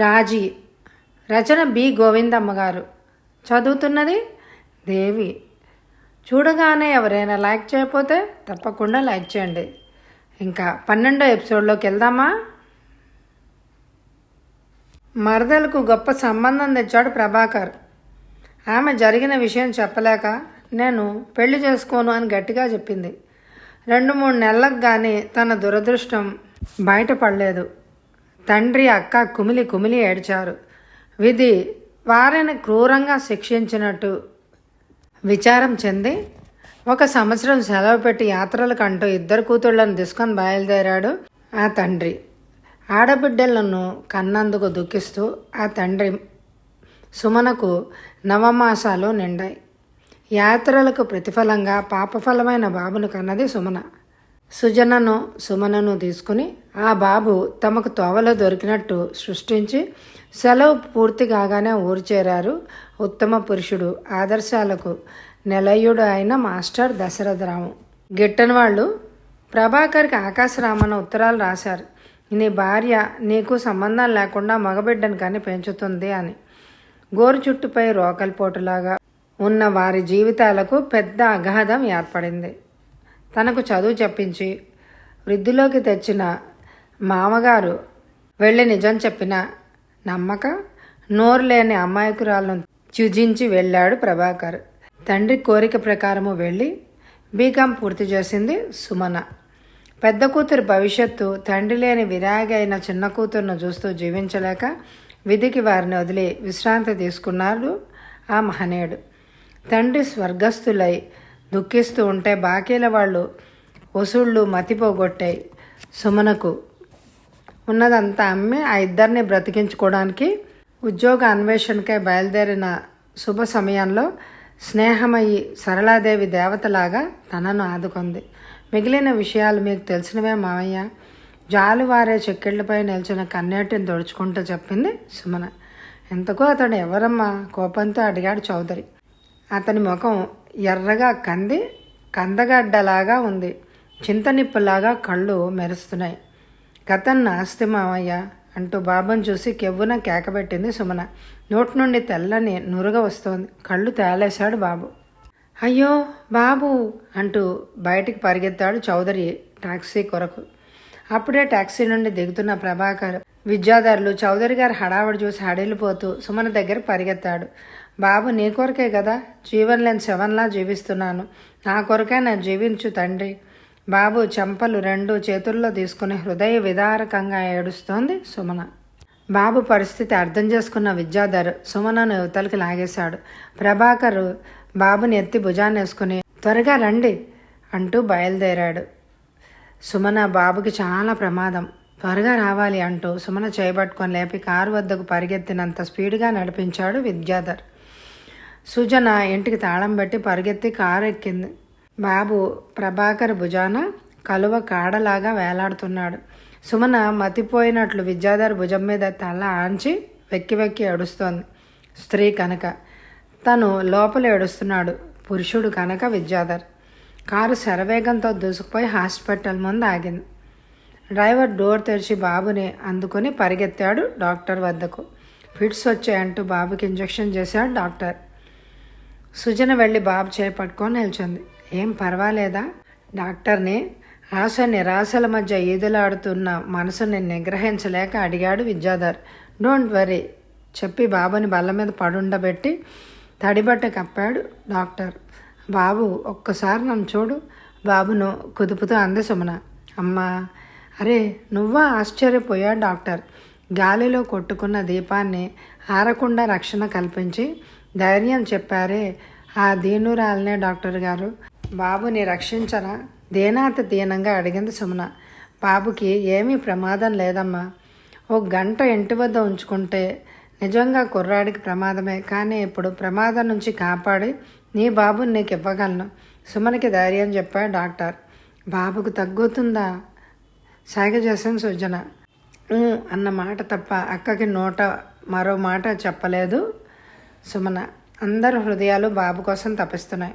రాజీ. రచన B. Govindamma గారు. చదువుతున్నది దేవి. చూడగానే ఎవరైనా లైక్ చేయకపోతే తప్పకుండా లైక్ చేయండి. ఇంకా పన్నెండో ఎపిసోడ్లోకి వెళ్దామా? మరదలకు గొప్ప సంబంధం తెచ్చాడు ప్రభాకర్. ఆమె జరిగిన విషయం చెప్పలేక నేను పెళ్ళి చేసుకోను అని గట్టిగా చెప్పింది. రెండు మూడు నెలలకు కానీ తన దురదృష్టం బయటపడలేదు. తండ్రి అక్క కుమిలి కుమిలి ఏడ్చారు. విధి వారిని క్రూరంగా శిక్షించినట్టు విచారం చెంది ఒక సంవత్సరం సెలవు పెట్టి యాత్రలకు అంటూ ఇద్దరు కూతుళ్ళను తీసుకొని బయలుదేరాడు ఆ తండ్రి. ఆడబిడ్డలను కన్నందుకు దుఃఖిస్తూ ఆ తండ్రి సుమనకు నవమాసాలు నిండాయి. యాత్రలకు ప్రతిఫలంగా పాపఫలమైన బాబును కన్నది సుమన. సుజనను సుమనను తీసుకుని ఆ బాబు తమకు తోవలో దొరికినట్టు సృష్టించి సెలవు పూర్తి కాగానే ఊరు చేరారు ఉత్తమ పురుషుడు ఆదర్శాలకు నిలయుడు అయిన మాస్టర్ దశరథరాము గిట్టని వాళ్ళు ప్రభాకర్కి ఆకాశరామన్న ఉత్తరాలు రాశారు. నీ భార్య నీకు సంబంధం లేకుండా మగబిడ్డను కానీ పెంచుతుంది అని. గోరు చుట్టుపై రోకలిపోటులాగా ఉన్న వారి జీవితాలకు పెద్ద అగాధం ఏర్పడింది. తనకు చదువు చెప్పించి వృద్ధిలోకి తెచ్చిన మామగారు వెళ్ళి నిజం చెప్పిన నమ్మక నోరు లేని అమాయకురాలను త్యుజించి వెళ్ళాడు ప్రభాకర్. తండ్రి కోరిక ప్రకారము వెళ్ళి బీకాం పూర్తి చేసింది సుమన. పెద్ద కూతురు భవిష్యత్తు తండ్రి లేని విరాగి అయిన చిన్న కూతురును చూస్తూ జీవించలేక విధికి వారిని వదిలి విశ్రాంతి తీసుకున్నాడు ఆ మహనీయుడు. తండ్రి స్వర్గస్థులై దుఃఖిస్తూ ఉంటే బాకీల వాళ్ళు వసూళ్ళు మతిపోగొట్టాయి సుమనకు. ఉన్నదంతా అమ్మి ఆ ఇద్దరిని బ్రతికించుకోవడానికి ఉద్యోగ అన్వేషణకై బయలుదేరిన శుభ సమయంలో స్నేహమయ్యి సరళాదేవి దేవతలాగా తనను ఆదుకుంది. మిగిలిన విషయాలు మీకు తెలిసినవే మావయ్య. జాలువారే చెక్కిళ్ళపై నిల్చిన కన్నీటిని దొడుచుకుంటూ చెప్పింది సుమన. ఎంతకో అతడు ఎవరమ్మా? కోపంతో అడిగాడు చౌదరి. అతని ముఖం ఎర్రగా కంది కందగడ్డలాగా ఉంది. చింతనిప్పులాగా కళ్ళు మెరుస్తున్నాయి. గతం నాస్తి మామయ్య అంటూ బాబుని చూసి కెవ్వున కేకబెట్టింది సుమన. నోటి నుండి తెల్లని నురుగ వస్తోంది. కళ్ళు తేలేశాడు బాబు. అయ్యో బాబు అంటూ బయటికి పరిగెత్తాడు చౌదరి టాక్సీ కొరకు. అప్పుడే టాక్సీ నుండి దిగుతున్న ప్రభాకర్ విద్యాధరులు చౌదరి గారు హడావడి చూసి హడిలిపోతూ సుమన దగ్గర పరిగెత్తాడు. బాబు నీ కొరకే కదా జీవన్ లేని శవంలా జీవిస్తున్నాను. నా కొరకే నా జీవించు తండ్రి. బాబు చెంపలు రెండు చేతుల్లో తీసుకుని హృదయ విదారకంగా ఏడుస్తోంది సుమన. బాబు పరిస్థితి అర్థం చేసుకున్న విద్యాధర్ సుమనను యువతలకి లాగేశాడు. ప్రభాకర్ బాబుని ఎత్తి భుజాన్ని వేసుకుని త్వరగా రండి అంటూ బయలుదేరాడు. సుమన బాబుకి చాలా ప్రమాదం. త్వరగా రావాలి అంటూ సుమన చేయబట్టుకొని లేపి కారు వద్దకు పరిగెత్తినంత స్పీడ్గా నడిపించాడు విద్యాధర్. సుజన ఇంటికి తాళం పెట్టి పరిగెత్తి కారు ఎక్కింది. బాబు ప్రభాకర్ భుజాన కలువ కాడలాగా వేలాడుతున్నాడు. సుమన మతిపోయినట్లు విద్యాధర్ భుజం మీద తల ఆంచి వెక్కి వెక్కి ఏడుస్తోంది. స్త్రీ కనుక. తను లోపల ఏడుస్తున్నాడు. పురుషుడు కనుక విద్యాధర్. కారు శరవేగంతో దూసుకుపోయి హాస్పిటల్ ముందు ఆగింది. డ్రైవర్ డోర్ తెరిచి బాబుని అందుకొని పరిగెత్తాడు డాక్టర్ వద్దకు. ఫిట్స్ వచ్చాయంటూ బాబుకి ఇంజెక్షన్ చేశాడు డాక్టర్. సుజన వెళ్ళి బాబు చేపట్టుకొని నిల్చుంది. ఏం పర్వాలేదా? డాక్టర్ని ఆశ నిరాశల మధ్య ఈదులాడుతున్న మనసుని నిగ్రహించలేక అడిగాడు విద్యాధర్. డోంట్ వరీ చెప్పి బాబుని బల్ల మీద పడుండబెట్టి తడిబట్ట కప్పాడు డాక్టర్. బాబు ఒక్కసారి నన్ను చూడు. బాబును కుదుపుతూ అంది సుమన. అమ్మా అరే నువ్వా ఆశ్చర్యపోయాడు డాక్టర్. గాలిలో కొట్టుకున్న దీపాన్ని ఆరకుండా రక్షణ కల్పించి ధైర్యం చెప్పారే ఆ దీనురాలనే డాక్టర్ గారు. బాబుని రక్షించరా దేనాత దీనంగా అడిగింది సుమన. బాబుకి ఏమీ ప్రమాదం లేదమ్మా. ఓ గంట ఇంటి వద్ద ఉంచుకుంటే నిజంగా కుర్రాడికి ప్రమాదమే. కానీ ఇప్పుడు ప్రమాదం నుంచి కాపాడి నీ బాబుని నీకు ఇవ్వగలను. సుమనకి ధైర్యం చెప్పాడు డాక్టర్. బాబుకు తగ్గుతుందా? సాగ చేసాను సుజన. అన్న మాట తప్ప అక్కకి నోట మరో మాట చెప్పలేదు సుమన. అందరి హృదయాలు బాబు కోసం తపిస్తున్నాయి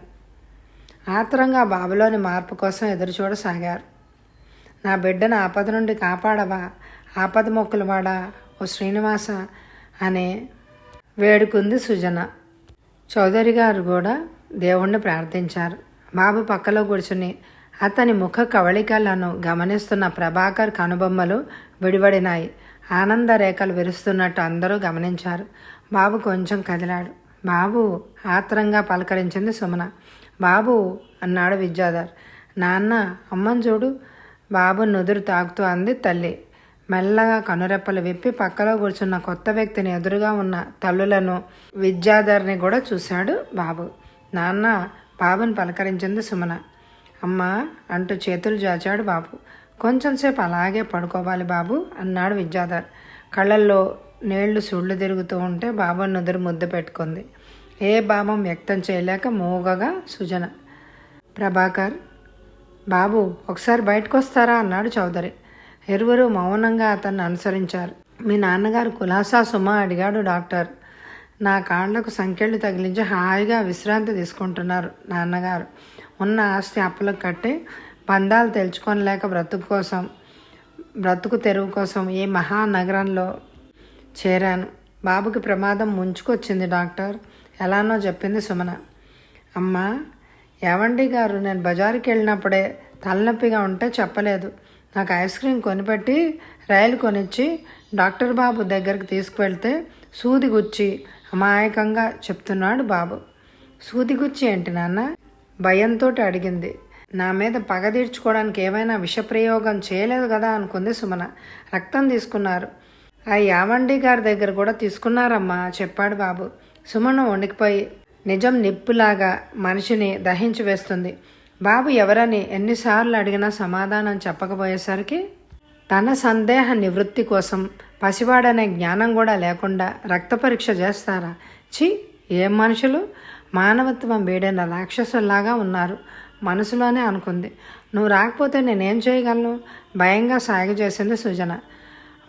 ఆత్రంగా బాబులోని మార్పు కోసం ఎదురుచూడసాగారు నా బిడ్డను ఆపద నుండి కాపాడవా? ఆపద మొక్కులు వాడా? ఓ శ్రీనివాస అనే వేడుకుంది సుజన. చౌదరి గారు కూడా దేవుణ్ణి ప్రార్థించారు. బాబు పక్కలో కూర్చుని అతని ముఖ కవళికలను గమనిస్తున్న ప్రభాకర్ కనుబొమ్మలు విడివడినాయి. ఆనంద రేఖలు విరుస్తున్నట్టు అందరూ గమనించారు. బాబు కొంచెం కదిలాడు. బాబు ఆత్రంగా పలకరించింది సుమన. బాబు అన్నాడు విద్యాధర్. నాన్న అమ్మని చూడు బాబు నుదురు తాకుతూ అంది తల్లి. మెల్లగా కనురెప్పలు విప్పి పక్కలో కూర్చున్న కొత్త వ్యక్తిని ఎదురుగా ఉన్న తల్లులను విద్యాధర్ని కూడా చూశాడు బాబు. నాన్న బాబుని పలకరించింది సుమన. అమ్మా అంటూ చేతులు జాచాడు బాబు. కొంచెంసేపు అలాగే పడుకోవాలి బాబు అన్నాడు విద్యాధర్. కళ్ళల్లో నీళ్ళు సుళ్ళు తిరుగుతూ ఉంటే బాబు నుదురు ముద్దు పెట్టుకుంది. ఏ భావం వ్యక్తం చేయలేక మూగగా సుజన. ప్రభాకర్ బాబు ఒకసారి బయటకు వస్తారా అన్నాడు చౌదరి. ఇరువురు మౌనంగా అతన్ని అనుసరించారు. మీ నాన్నగారు కులాసా సుమ? అడిగాడు డాక్టర్. నా కాళ్ళకు సంఖ్యలు తగిలించి హాయిగా విశ్రాంతి తీసుకుంటున్నారు నాన్నగారు. ఉన్న ఆస్తి అప్పులకు కట్టి బంధాలు తెలుసుకోలేక బ్రతుకు కోసం బ్రతుకు తెరువు కోసం ఈ మహానగరంలో చేరాను. బాబుకి ప్రమాదం ముంచుకొచ్చింది డాక్టర్. ఎలానో చెప్పింది సుమన. అమ్మా ఏవండి గారు నేను బజారుకి వెళ్ళినప్పుడే తలనొప్పిగా ఉంటే చెప్పలేదు. నాకు ఐస్ క్రీమ్ కొనిపెట్టి రైలు కొనిచ్చి డాక్టర్ బాబు దగ్గరికి తీసుకువెళ్తే సూది గుచ్చి అమాయకంగా చెప్తున్నాడు బాబు. సూది గుచ్చి ఏంటి నాన్న? భయంతో అడిగింది. నా మీద పగ తీర్చుకోవడానికి ఏమైనా విషప్రయోగం చేయలేదు కదా అనుకుంది సుమన. రక్తం తీసుకున్నారు. ఆ యావండి గారి దగ్గర కూడా తీసుకున్నారమ్మా చెప్పాడు బాబు. సుమన వణికిపోయి నిజం నిప్పులాగా మనిషిని దహించి వేస్తుంది. బాబు ఎవరని ఎన్నిసార్లు అడిగినా సమాధానం చెప్పకపోయేసరికి తన సందేహ నివృత్తి కోసం పసివాడనే జ్ఞానం కూడా లేకుండా రక్త పరీక్ష చేస్తారా? చి ఏం మనుషులు? మానవత్వం వీడిన రాక్షసుల్లాగా ఉన్నారు మనసులోనే అనుకుంది. నువ్వు రాకపోతే నేనేం చేయగలను? భయంగా సాగు చేసింది సుజన.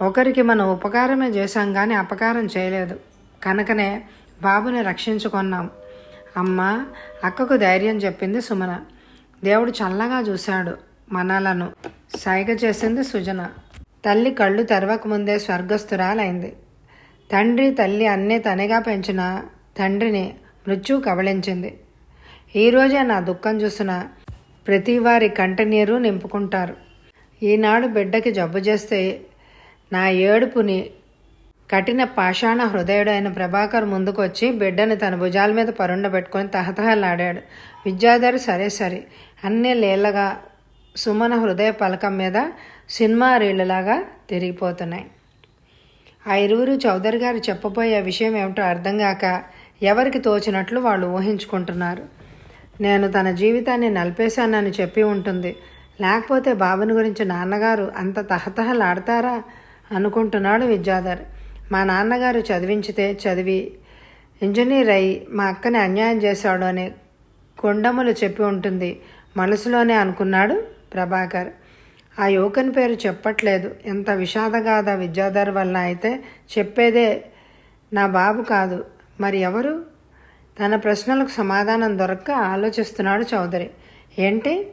ఒకరికి మనం ఉపకారమే చేశాం కానీ అపకారం చేయలేదు. కనుకనే బాబుని రక్షించుకున్నాం. అమ్మ అక్కకు ధైర్యం చెప్పింది సుమన. దేవుడు చల్లగా చూశాడు మనలను. సైగ చేసింది సుజన. తల్లి కళ్ళు తెరవకముందే స్వర్గస్థురాలైంది. తండ్రి తల్లి అన్నీ తనగా పెంచిన తండ్రిని మృత్యు కబళించింది. ఈరోజే నా దుఃఖం చూసిన ప్రతి వారి కంటనీరు నింపుకుంటారు. ఈనాడు బిడ్డకి జబ్బు చేస్తే నా ఏడుపుని కఠిన పాషాణ హృదయుడైన ప్రభాకర్ ముందుకొచ్చి బిడ్డని తన భుజాల మీద పరుండబెట్టుకొని తహతహలాడాడు. విద్యాధర్ సరే సరే. అన్నీ లీలగా సుమన హృదయ పలకం మీద సినిమా రీళ్ళలాగా తిరిగిపోతున్నాయి. ఆ ఇరువురు చౌదరి గారు చెప్పబోయే విషయం ఏమిటో అర్థం కాక ఎవరికి తోచినట్లు వాళ్ళు ఊహించుకుంటున్నారు. నేను తన జీవితాన్ని నలిపేశానని చెప్పి ఉంటుంది. లేకపోతే బాబుని గురించి నాన్నగారు అంత తహతహలాడతారా? అనుకుంటున్నాడు విద్యాధర్. మా నాన్నగారు చదివించితే చదివి ఇంజనీర్ అయి మా అక్కని అన్యాయం చేశాడు అని కొండములు చెప్పి ఉంటుంది. మనసులోనే అనుకున్నాడు ప్రభాకర్. ఆ యువకుని పేరు చెప్పట్లేదు. ఎంత విషాదగాథ విద్యాధర్ వల్ల అయితే చెప్పేదే నా బాబు కాదు. మరి ఎవరు? తన ప్రశ్నలకు సమాధానం దొరక్క ఆలోచిస్తున్నాడు చౌదరి. ఏంటి?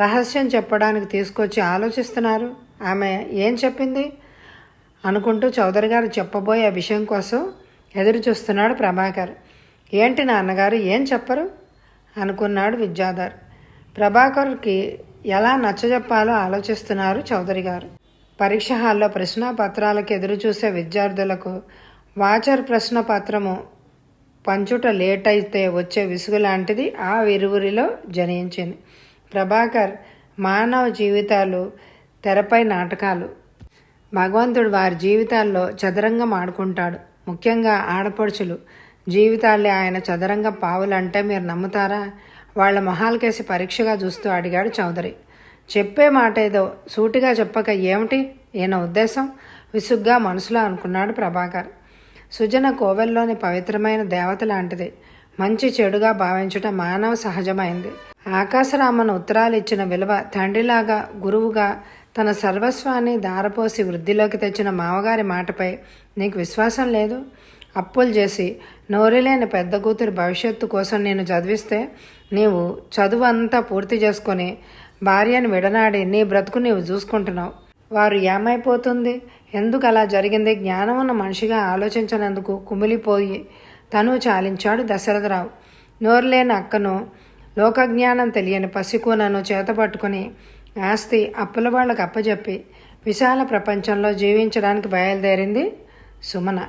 రహస్యం చెప్పడానికి తీసుకొచ్చి ఆలోచిస్తున్నారు? ఆమె ఏం చెప్పింది? అనుకుంటూ చౌదరి గారు చెప్పబోయే విషయం కోసం ఎదురు చూస్తున్నాడు ప్రభాకర్. ఏంటి నాన్నగారు ఏం చెప్పరు? అనుకున్నాడు విద్యాధర్. ప్రభాకర్కి ఎలా నచ్చజెప్పాలో ఆలోచిస్తున్నారు చౌదరి గారు. పరీక్ష హాల్లో ప్రశ్నాపత్రాలకు ఎదురు చూసే విద్యార్థులకు వాచర్ ప్రశ్న పత్రము పంచుట లేట్ అయితే వచ్చే విసుగు లాంటిది ఆ విరువురిలో జనించింది. ప్రభాకర్ మానవ జీవితాలు తెరపై నాటకాలు భగవంతుడు వారి జీవితాల్లో చదరంగం ఆడుకుంటాడు. ముఖ్యంగా ఆడపడుచులు. జీవితాల్లో ఆయన చదరంగ పావులంటే మీరు నమ్ముతారా? వాళ్ళ మొహాలకేసి పరీక్షగా చూస్తూ అడిగాడు చౌదరి. చెప్పే మాట ఏదో సూటిగా చెప్పక ఏమిటి? ఈయన ఉద్దేశం? విసుగ్గా మనసులో అనుకున్నాడు ప్రభాకర్. సుజన కోవెల్లోని పవిత్రమైన దేవత లాంటిది. మంచి చెడుగా భావించటం మానవ సహజమైంది. ఆకాశరామను ఉత్తరాలు ఇచ్చిన విలువ తండ్రిలాగా గురువుగా తన సర్వస్వాన్ని దారపోసి వృద్ధిలోకి తెచ్చిన మామగారి మాటపై నీకు విశ్వాసం లేదు? అప్పులు చేసి నోరులేని పెద్ద కూతురు భవిష్యత్తు కోసం నేను చదివిస్తే నీవు చదువు అంతా పూర్తి చేసుకొని భార్యను విడనాడి నీ బ్రతుకు నీవు చూసుకుంటున్నావు. వారు ఏమైపోతుంది? ఎందుకు అలా జరిగింది? జ్ఞానం ఉన్న మనిషిగా ఆలోచించినందుకు కుమిలిపోయి తను చాలించాడు దశరథరావు. నోరులేని అక్కను లోకజ్ఞానం తెలియని పసికూనను చేతపట్టుకుని ఆస్తి అప్పుల వాళ్ళకు అప్పజెప్పి విశాల ప్రపంచంలో జీవించడానికి బయలుదేరింది సుమన.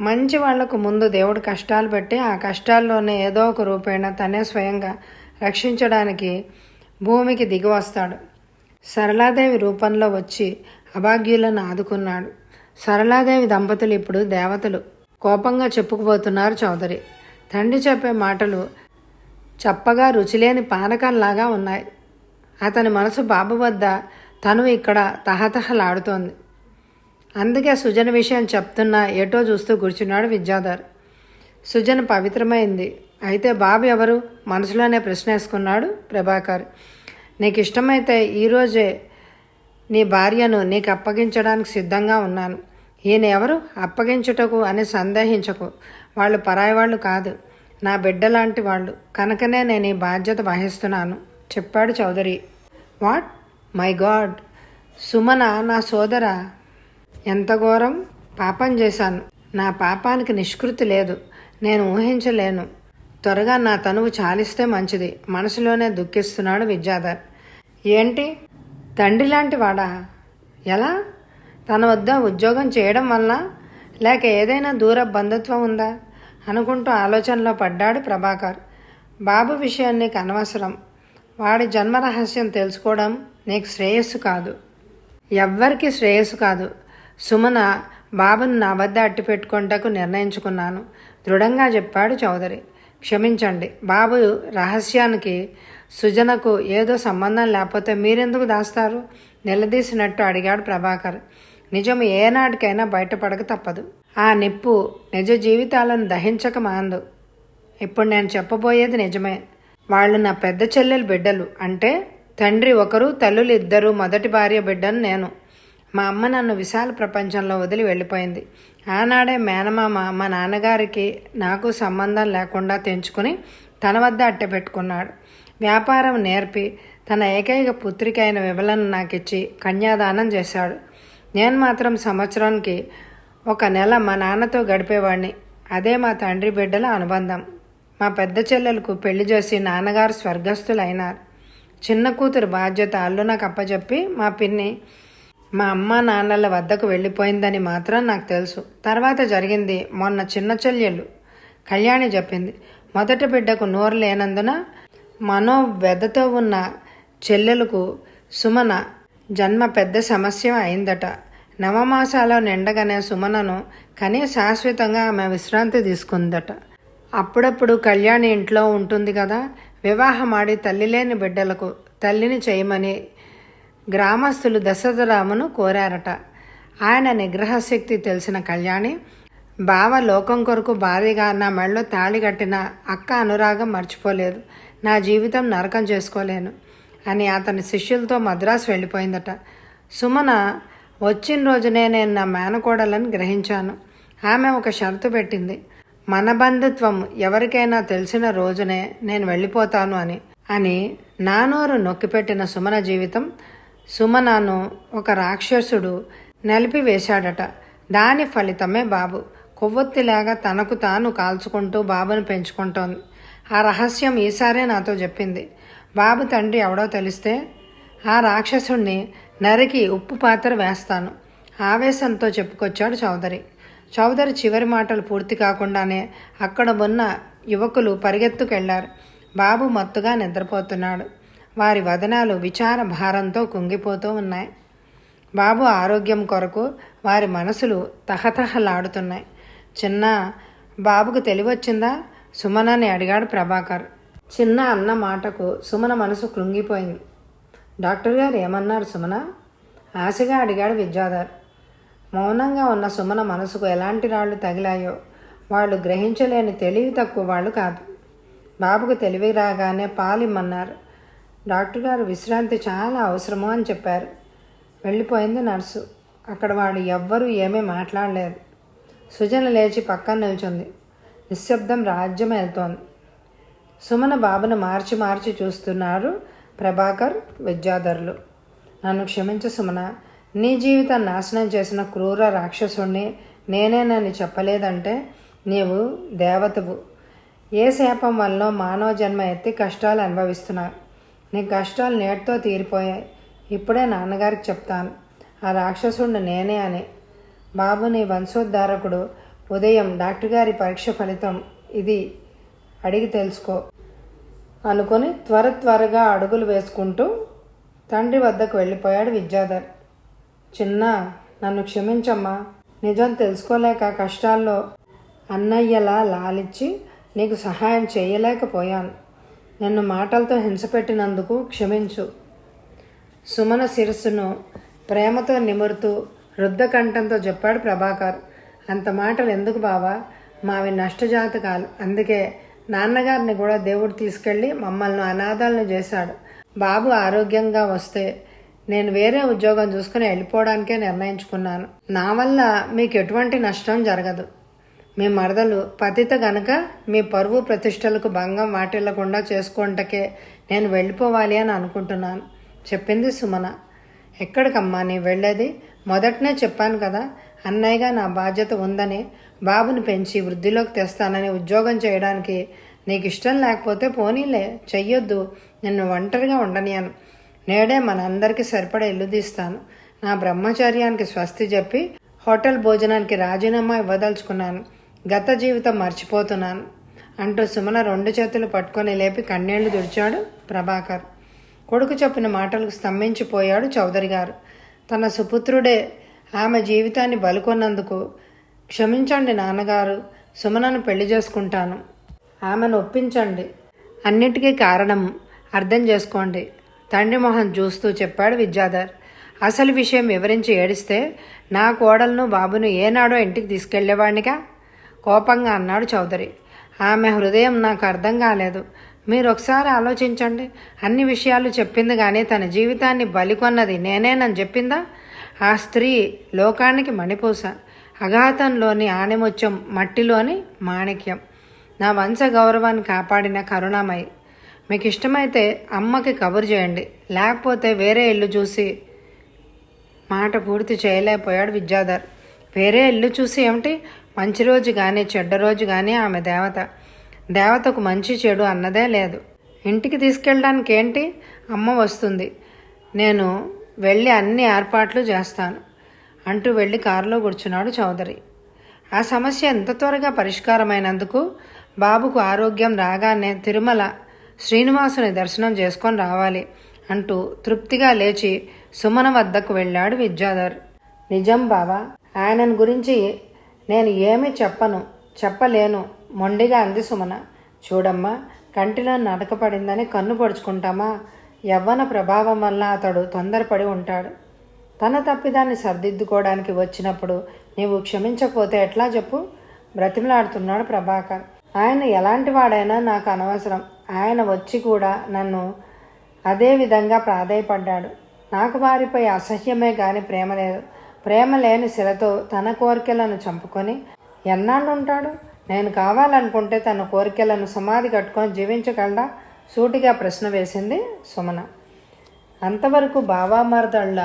మంచి వాళ్ళకు ముందు దేవుడు కష్టాలు పెట్టి ఆ కష్టాల్లోనే ఏదో ఒక రూపేణ తనే స్వయంగా రక్షించడానికి భూమికి దిగి వస్తాడు. సరళాదేవి రూపంలో వచ్చి అభాగ్యులను ఆదుకున్నాడు. సరళాదేవి దంపతులు ఇప్పుడు దేవతలు. కోపంగా చెప్పుకుపోతున్నారు చౌదరి. తండ్రి చెప్పే మాటలు చప్పగా రుచిలేని పానకంలాగా ఉన్నాయి. అతని మనసు బాబు వద్ద తను ఇక్కడ తహతహలాడుతోంది. అందుకే సుజన విషయం చెప్తున్నా ఏటో చూస్తూ కూర్చున్నాడు విద్యాధర్. సుజన పవిత్రమైంది. అయితే బాబు ఎవరు? మనసులోనే ప్రశ్న వేసుకున్నాడు ప్రభాకర్. నీకు ఇష్టమైతే ఈరోజే నీ భార్యను నీకు అప్పగించడానికి సిద్ధంగా ఉన్నాను. ఈయన ఎవరు? అప్పగించుటకు అని సందేహించకు. వాళ్ళు పరాయి వాళ్ళు కాదు. నా బిడ్డ లాంటి వాళ్ళు. కనుకనే నేను ఈ బాధ్యత వహిస్తున్నాను. చెప్పాడు Chaudhary. What? My God! Sumana నా సోదర! ఎంత ఘోరం! పాపం చేశాను. నా పాపానికి నిష్కృతి లేదు. నేను ఊహించలేను. త్వరగా నా తనువు చాలిస్తే మంచిది. మనసులోనే దుఃఖిస్తున్నాడు విద్యాధర్. ఏంటి? తండ్రి లాంటి వాడా? ఎలా? తన వద్ద ఉద్యోగం చేయడం వల్ల? లేక ఏదైనా దూర బంధుత్వం ఉందా? అనుకుంటూ ఆలోచనలో పడ్డాడు ప్రభాకర్. బాబు విషయాన్ని కనవసరం వాడి జన్మ రహస్యం తెలుసుకోవడం నీకు శ్రేయస్సు కాదు. ఎవ్వరికీ శ్రేయస్సు కాదు. సుమన బాబును నా వద్ద అట్టిపెట్టుకుంటకు నిర్ణయించుకున్నాను. దృఢంగా చెప్పాడు చౌదరి. క్షమించండి బాబు రహస్యానికి సుజనకు ఏదో సంబంధం లేకపోతే మీరెందుకు దాస్తారు? నిలదీసినట్టు అడిగాడు ప్రభాకర్. నిజం ఏనాటికైనా బయటపడక తప్పదు. ఆ నిప్పు నిజ జీవితాలను దహించక మాందు ఇప్పుడు నేను చెప్పబోయేది నిజమే. వాళ్ళు నా పెద్ద చెల్లెలు బిడ్డలు అంటే తండ్రి ఒకరు తల్లులు ఇద్దరు మొదటి భార్య బిడ్డను నేను. మా అమ్మ నన్ను విశాల ప్రపంచంలో వదిలి వెళ్ళిపోయింది. ఆనాడే మేనమామ మా నాన్నగారికి నాకు సంబంధం లేకుండా తెంచుకుని తన వద్ద అట్టె పెట్టుకున్నాడు. వ్యాపారం నేర్పి తన ఏకైక పుత్రిక అయిన విమలను నాకిచ్చి కన్యాదానం చేశాడు. నేను మాత్రం సంవత్సరానికి ఒక నెల మా నాన్నతో గడిపేవాడిని అదే మా తండ్రి బిడ్డల అనుబంధం. మా పెద్ద చెల్లెలకు పెళ్ళి చేసి నాన్నగారు స్వర్గస్థులైనారు. చిన్న కూతురు బాధ్యత అల్లు నాకు అప్పచెప్పి మా పిన్ని మా అమ్మ నాన్నల వద్దకు వెళ్ళిపోయిందని మాత్రం నాకు తెలుసు. తర్వాత జరిగింది మొన్న చిన్న చెల్లెలు కళ్యాణి చెప్పింది. మొదటి బిడ్డకు నోరు లేనందున మనో వెదతో ఉన్న చెల్లెలకు సుమన జన్మ పెద్ద సమస్య అయిందట. నవమాసాలో నిండగానే సుమనను కనీ శాశ్వతంగా ఆమె విశ్రాంతి తీసుకుందట. అప్పుడప్పుడు కళ్యాణి ఇంట్లో ఉంటుంది కదా వివాహమాడి తల్లి లేని బిడ్డలకు తల్లిని చేయమని గ్రామస్తులు దశరథరామును కోరారట. ఆయన నిగ్రహశక్తి తెలిసిన కళ్యాణి బావ లోకం కొరకు భారీగా నా మెళ్ళో తాళి కట్టిన అక్క అనురాగం మర్చిపోలేదు. నా జీవితం నరకం చేసుకోలేను అని అతని శిష్యులతో మద్రాసు వెళ్ళిపోయిందట. సుమన వచ్చిన రోజునే నేను నా మేనకోడలను గ్రహించాను. ఆమె ఒక షరతు పెట్టింది. మన బంధుత్వం ఎవరికైనా తెలిసిన రోజునే నేను వెళ్ళిపోతాను అని అని నానోరు నొక్కిపెట్టిన సుమన జీవితం సుమనాను ఒక రాక్షసుడు నలిపివేశాడట. దాని ఫలితమే బాబు. కొవ్వొత్తిలాగా తనకు తాను కాల్చుకుంటూ బాబును పెంచుకుంటోంది. ఆ రహస్యం ఈసారే నాతో చెప్పింది. బాబు తండ్రి ఎవడో తెలిస్తే ఆ రాక్షసుణ్ణి నరికి ఉప్పు పాత్ర వేస్తాను. ఆవేశంతో చెప్పుకొచ్చాడు చౌదరి. చౌదరి చివరి మాటలు పూర్తి కాకుండానే అక్కడ ఉన్న యువకులు పరిగెత్తుకెళ్ళారు. బాబు మత్తుగా నిద్రపోతున్నాడు. వారి వదనాలు విచార భారంతో కుంగిపోతూ ఉన్నాయి. బాబు ఆరోగ్యం కొరకు వారి మనసులు తహతహలాడుతున్నాయి. చిన్న బాబుకు తెలివచ్చిందా? సుమనని అడిగాడు ప్రభాకర్. చిన్న అన్న మాటకు సుమన మనసు కృంగిపోయింది. డాక్టర్ గారు ఏమన్నారు సుమన? ఆశగా అడిగాడు విద్యాధర్. మౌనంగా ఉన్న సుమన మనసుకు ఎలాంటి రాళ్ళు తగిలాయో వాళ్ళు గ్రహించలేని తెలివి తక్కువ వాళ్ళు కాదు. బాబుకు తెలివి రాగానే పాలిమ్మన్నారు. డాక్టర్ గారు విశ్రాంతి చాలా అవసరము అని చెప్పారు. వెళ్ళిపోయింది నర్సు. అక్కడ వాడు ఎవ్వరూ ఏమీ మాట్లాడలేదు. సుజన లేచి పక్కన నిల్చుంది. నిశ్శబ్దం రాజ్యం వెళ్తోంది. సుమన బాబును మార్చి మార్చి చూస్తున్నారు ప్రభాకర్ విద్యాధరులు. నన్ను క్షమించు సుమన నీ జీవితం నాశనం చేసిన క్రూర రాక్షసుణ్ణి నేనేనని చెప్పలేదంటే నీవు దేవతవు. ఏ శాపం వల్ల మానవ జన్మ ఎత్తి కష్టాలు అనుభవిస్తున్నావు నీ కష్టాలు నేటితో తీరిపోయాయి. ఇప్పుడే నాన్నగారికి చెప్తాను. ఆ రాక్షసుడు నేనే అని. బాబు నీ వంశోద్ధారకుడు. ఉదయం డాక్టర్ గారి పరీక్ష ఫలితం ఇది. అడిగి తెలుసుకో. అనుకొని త్వర త్వరగా అడుగులు వేసుకుంటూ తండ్రి వద్దకు వెళ్ళిపోయాడు విద్యాధర్. చిన్న నన్ను క్షమించమ్మా. నిజం తెలుసుకోలేక కష్టాల్లో అన్నయ్యలా లాలిచ్చి నీకు సహాయం చేయలేకపోయాను. నిన్ను మాటలతో హింసపెట్టినందుకు క్షమించు. సుమన శిరస్సును ప్రేమతో నిమురుతూ రుద్ధకంఠంతో చెప్పాడు ప్రభాకర్. అంత మాటలు ఎందుకు బావా? మావి నష్టజాతకాలు. అందుకే నాన్నగారిని కూడా దేవుడు తీసుకెళ్ళి మమ్మల్ని అనాథాలను చేశాడు. బాబు ఆరోగ్యంగా వస్తే నేను వేరే ఉద్యోగం చూసుకుని వెళ్ళిపోవడానికే నిర్ణయించుకున్నాను. నా వల్ల మీకు ఎటువంటి నష్టం జరగదు. మీ మరదలు పతిత గనక మీ పరువు ప్రతిష్టలకు భంగం వాటిల్లకుండా చేసుకుంటకే నేను వెళ్ళిపోవాలి అని అనుకుంటున్నాను. చెప్పింది సుమన. ఎక్కడికమ్మా నీ వెళ్ళేది? మొదటనే చెప్పాను కదా అన్నయ్యగా నా బాధ్యత ఉందని బాబుని పెంచి వృద్ధిలోకి తెస్తానని ఉద్యోగం చేయడానికి నీకు ఇష్టం లేకపోతే పోనీలే చెయ్యొద్దు. నిన్ను ఒంటరిగా ఉండనియాను. నేడే మనందరికీ సరిపడా ఇల్లు తీస్తాను. నా బ్రహ్మచర్యానికి స్వస్తి చెప్పి హోటల్ భోజనానికి రాజీనామా ఇవ్వదలుచుకున్నాను. గత జీవితం మర్చిపోతున్నాను. అంటూ సుమన రెండు చేతులు పట్టుకొని లేపి కన్నీళ్ళు తుడిచాడు ప్రభాకర్. కొడుకు చెప్పిన మాటలకు స్తంభించిపోయాడు చౌదరి గారు. తన సుపుత్రుడే ఆమె జీవితాన్ని బలుకొన్నందుకు క్షమించండి నాన్నగారు సుమనను పెళ్ళి చేసుకుంటాను. ఆమెను ఒప్పించండి. అన్నిటికీ కారణం అర్థం చేసుకోండి. తండ్రి మొహం చూస్తూ చెప్పాడు విద్యాధర్. అసలు విషయం వివరించి ఏడిస్తే నా కోడలను బాబును ఏనాడో ఇంటికి తీసుకెళ్ళేవాడినిగా కోపంగా అన్నాడు చౌదరి. ఆమె హృదయం నాకు అర్థం కాలేదు. మీరు ఒకసారి ఆలోచించండి. అన్ని విషయాలు చెప్పింది కానీ తన జీవితాన్ని బలికొన్నది నేనేనని చెప్పిందా? ఆ స్త్రీ లోకానికి మణిపూస అఘాతంలోని ఆణిముత్యం మట్టిలోని మాణిక్యం. నా వంశ గౌరవాన్ని కాపాడిన కరుణామయి. మీకు ఇష్టమైతే అమ్మకి కబురు చేయండి. లేకపోతే వేరే ఇల్లు చూసి మాట పూర్తి చేయలేకపోయాడు విద్యాధర్. వేరే ఇల్లు చూసి ఏమిటి? మంచి రోజు కానీ చెడ్డ రోజు కానీ ఆమె దేవత. దేవతకు మంచి చెడు అన్నదే లేదు. ఇంటికి తీసుకెళ్ళడానికి ఏంటి? అమ్మ వస్తుంది. నేను వెళ్ళి అన్ని ఏర్పాట్లు చేస్తాను అంటూ వెళ్ళి కారులో కూర్చున్నాడు చౌదరి. ఆ సమస్య ఎంత త్వరగా పరిష్కారమైనందుకు? బాబుకు ఆరోగ్యం రాగానే తిరుమల శ్రీనివాసుని దర్శనం చేసుకొని రావాలి అంటూ తృప్తిగా లేచి సుమన వద్దకు వెళ్ళాడు విద్యాధర్. నిజం బావా ఆయనను గురించి నేను ఏమీ చెప్పను చెప్పలేను మొండిగా అంది సుమన. చూడమ్మా కంటిలో నడకపడిందని కన్ను పొడుచుకుంటామా? యవ్వన ప్రభావం వల్ల అతడు తొందరపడి ఉంటాడు. తన తప్పిదాన్ని సర్దిద్దుకోవడానికి వచ్చినప్పుడు నీవు క్షమించకపోతే ఎట్లా చెప్పు? బ్రతిమలాడుతున్నాడు ప్రభాకర్. ఆయన ఎలాంటి వాడైనా నాకు అనవసరం. ఆయన వచ్చి కూడా నన్ను అదే విధంగా ప్రాధాయపడ్డాడు. నాకు వారిపై అసహ్యమే కానీ ప్రేమ లేదు. ప్రేమ లేని శిలతో తన కోరికలను చంపుకొని ఎన్నాళ్ళు ఉంటాడు నేను కావాలనుకుంటే తన కోరికలను సమాధి కట్టుకొని జీవించగలడా? సూటిగా ప్రశ్న వేసింది సుమన. అంతవరకు బావామరదళ్ళ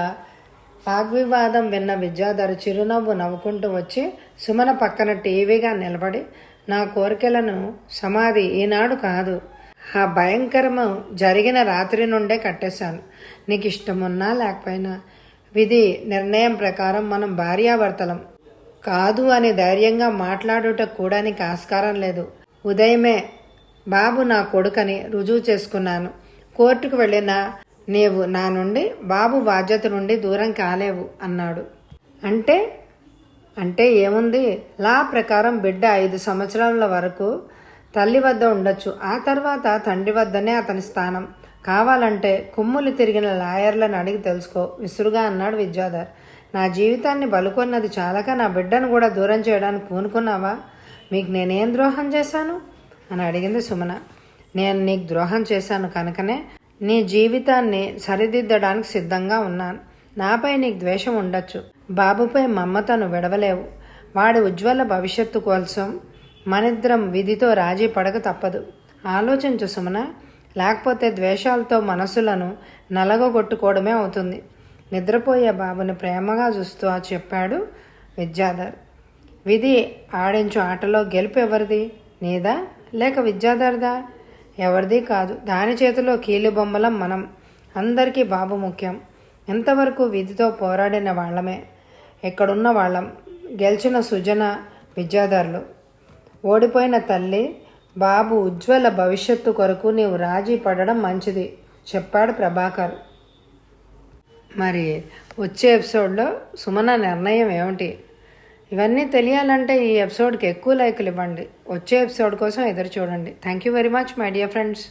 వాగ్వివాదం విన్న విద్యాధరు చిరునవ్వు నవ్వుకుంటూ వచ్చి సుమన పక్కన టీవీగా నిలబడి నా కోరికలను సమాధి ఈనాడు కాదు. ఆ భయంకరము జరిగిన రాత్రి నుండే కట్టేశాను. నీకు ఇష్టమున్నా లేకపోయినా. విధి నిర్ణయం ప్రకారం మనం భార్యాభర్తలం. కాదు అని ధైర్యంగా మాట్లాడుట కూడా నీకు ఆస్కారం లేదు. ఉదయమే బాబు నా కొడుకని రుజువు చేసుకున్నాను. కోర్టుకు వెళ్ళిన నీవు నా నుండి బాబు బాధ్యత నుండి దూరం కాలేవు అన్నాడు. అంటే అంటే ఏముంది? లా ప్రకారం బిడ్డ ఐదు సంవత్సరాల వరకు తల్లి వద్ద ఉండొచ్చు. ఆ తర్వాత తండ్రి వద్దనే అతని స్థానం. కావాలంటే కొమ్ములు తిరిగిన లాయర్లను అడిగి తెలుసుకో. విసురుగా అన్నాడు విద్యాధర్. నా జీవితాన్ని బలుకొన్నది చాలక నా బిడ్డను కూడా దూరం చేయడానికి పూనుకున్నావా? మీకు నేనేం ద్రోహం చేశాను? అని అడిగింది సుమన. నేను నీకు ద్రోహం చేశాను కనుకనే నీ జీవితాన్ని సరిదిద్దడానికి సిద్ధంగా ఉన్నాను. నాపై నీకు ద్వేషం ఉండొచ్చు. బాబుపై మమ్మతను విడవలేవు. వాడి ఉజ్వల భవిష్యత్తు కోసం మనిద్దరం విధితో రాజీ పడక తప్పదు. ఆలోచించు సుమన లేకపోతే ద్వేషాలతో మనసులను నలగొట్టుకోవడమే అవుతుంది. నిద్రపోయే బాబుని ప్రేమగా చూస్తూ చెప్పాడు విద్యాధర్. విధి ఆడించు ఆటలో గెలుపు ఎవరిది? నీదా? లేక విద్యాధర్దా? ఎవరిది కాదు. దాని చేతిలో కీలు బొమ్మలం మనం. అందరికీ బాబు ముఖ్యం. ఎంతవరకు విధితో పోరాడిన వాళ్ళమే. ఎక్కడున్న వాళ్ళం? గెలిచిన సుజన విద్యాధర్లు. ఓడిపోయిన తల్లి బాబు ఉజ్వల భవిష్యత్తు కొరకు నీవు రాజీ పడడం మంచిది చెప్పాడు ప్రభాకర్. మరి వచ్చే ఎపిసోడ్లో సుమన నిర్ణయం ఏమిటి? ఇవన్నీ తెలియాలంటే ఈ ఎపిసోడ్కి ఎక్కువ లైకులు ఇవ్వండి. వచ్చే ఎపిసోడ్ కోసం ఎదురు చూడండి. Thank you very much my dear friends